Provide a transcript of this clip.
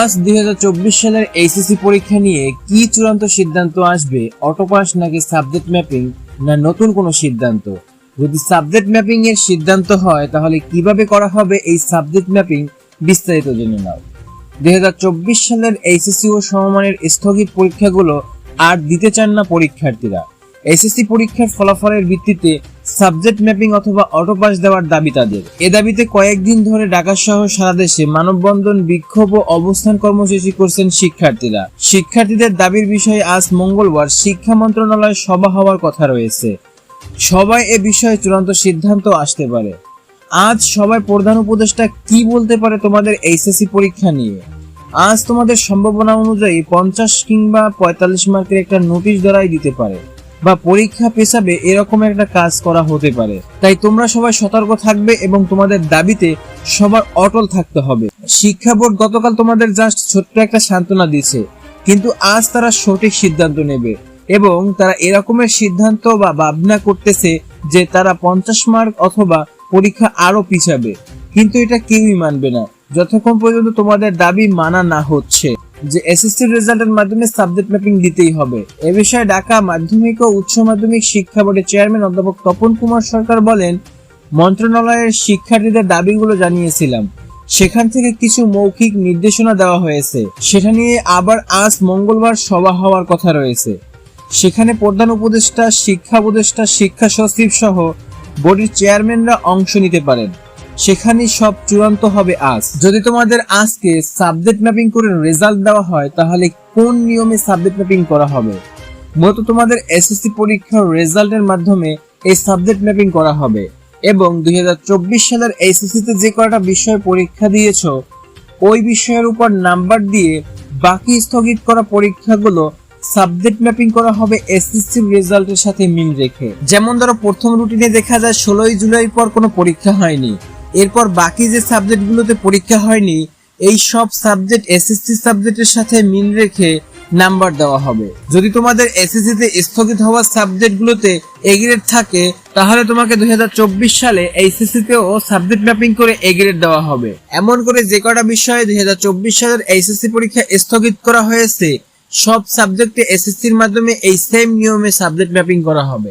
আজ দু হাজার চব্বিশ সালের এইচএসসি পরীক্ষা নিয়ে কি চূড়ান্ত সিদ্ধান্ত আসবে, অটোপাস নাকি সাবজেক্ট ম্যাপিং না নতুন কোনো সিদ্ধান্ত? যদি সাবজেক্ট ম্যাপিং এর সিদ্ধান্ত হয়, তাহলে কীভাবে করা হবে এই সাবজেক্ট ম্যাপিং বিস্তারিত জেনে নাও। দুই হাজার চব্বিশ সালের এইচএসসি ও সমমানের স্থগিত পরীক্ষাগুলো আর দিতে চান না পরীক্ষার্থীরা। এসএসসি পরীক্ষার ফলাফলের ভিত্তিতে সাবজেক্ট ম্যাপিং অথবা অটোপাস দেওয়ার দাবি তাদের। এ দাবিতে কয়েকদিন ধরে ঢাকা সহ সারা দেশে মানববন্ধন, বিক্ষোভ ও অবস্থান কর্মসূচি করছেন শিক্ষার্থীরা। শিক্ষার্থীদের দাবির বিষয়ে আজ মঙ্গলবার শিক্ষা মন্ত্রণালয়ে সভা হওয়ার কথা রয়েছে। সবাই এ বিষয়ে চূড়ান্ত সিদ্ধান্ত আসতে পারে। আজ সবাই প্রধান উপদেষ্টা কি বলতে পারে তোমাদের এইচএসসি পরীক্ষা নিয়ে? আজ তোমাদের সম্ভাবনা অনুযায়ী পঞ্চাশ কিংবা পঁয়তাল্লিশ মার্কের একটা নোটিশ দ্বারাই দিতে পারে। বা পরীক্ষা পেছাবে এরকম একটা কাজ করা হতে পারে। তাই তোমরা সবাই সতর্ক থাকবে এবং তোমাদের দাবিতে সবার অটল থাকতে হবে। শিক্ষা বোর্ড গতকাল তোমাদের জাস্ট ছোট্ট একটা সান্ত্বনা দিয়েছে। কিন্তু আজ তারা সঠিক সিদ্ধান্ত নেবে এবং তারা এরকমের সিদ্ধান্ত বা ভাবনা করতেছে যে তারা পঞ্চাশ মার্ক অথবা পরীক্ষা আরও পিছাবে। কিন্তু এটা কেউই মানবে না। যতক্ষণ পর্যন্ত তোমাদের দাবি মানা না হচ্ছে। যে এসএসসি রেজাল্টের মাধ্যমে সাবজেক্ট ম্যাপিং দিতেই হবে। এ বিষয়ে ঢাকা মাধ্যমিক ও উচ্চ মাধ্যমিক শিক্ষা বোর্ডের চেয়ারম্যান অধ্যাপক তপন কুমার সরকার বলেন, মন্ত্রণালয়ের শিক্ষার্থীদের দাবিগুলো জানিয়েছিলাম। সেখান থেকে কিছু মৌখিক নির্দেশনা দেওয়া হয়েছে। সেটা নিয়ে আবার আজ মঙ্গলবার সভা হওয়ার কথা রয়েছে। সেখানে প্রধান উপদেষ্টা, শিক্ষা উপদেষ্টা, শিক্ষা সচিব সহ বোর্ডের চেয়ারম্যানরা অংশ নিতে পারেন। সেখানে সব চূড়ান্ত হবে আজ। যদি তোমাদের আজকে সাবজেক্ট ম্যাপিং করে রেজাল্ট দেওয়া হয়, তাহলে কোন নিয়মে সাবজেক্ট ম্যাপিং করা হবে? মূলত তোমাদের এসএসসি পরীক্ষার রেজাল্টের মাধ্যমে এই সাবজেক্ট ম্যাপিং করা হবে। এবং দু হাজার চব্বিশ সালের এসএসসি তে যে কয়টা বিষয় পরীক্ষা দিয়েছ, ওই বিষয়ের উপর নাম্বার দিয়ে বাকি স্থগিত করা পরীক্ষাগুলো সাবজেক্ট ম্যাপিং করা হবে এসএসসি রেজাল্টের সাথে মিল রেখে। যেমন ধরো প্রথম রুটিনে দেখা যায়, ষোলোই জুলাই পর কোনো পরীক্ষা হয়নি। এরপর বাকি যে সাবজেক্টগুলোতে পরীক্ষা হয়নি, এই সব সাবজেক্ট এসএসসি সাবজেক্টের সাথে মিল রেখে নাম্বার দেওয়া হবে। যদি তোমাদের এসএসসি তে স্থগিত হওয়া সাবজেক্টগুলোতে এ গ্রেড থাকে, তাহলে তোমাকে দুই হাজার চব্বিশ সালে এইচএসসি তেও সাবজেক্ট ম্যাপিং করে এ গ্রেড দেওয়া হবে। এমন করে যে কটা বিষয়ে দুই হাজার চব্বিশ সালের এইচএসসি পরীক্ষা স্থগিত করা হয়েছে, সব সাবজেক্টে এসএসসির মাধ্যমে এই সেম নিয়মে সাবজেক্ট ম্যাপিং করা হবে।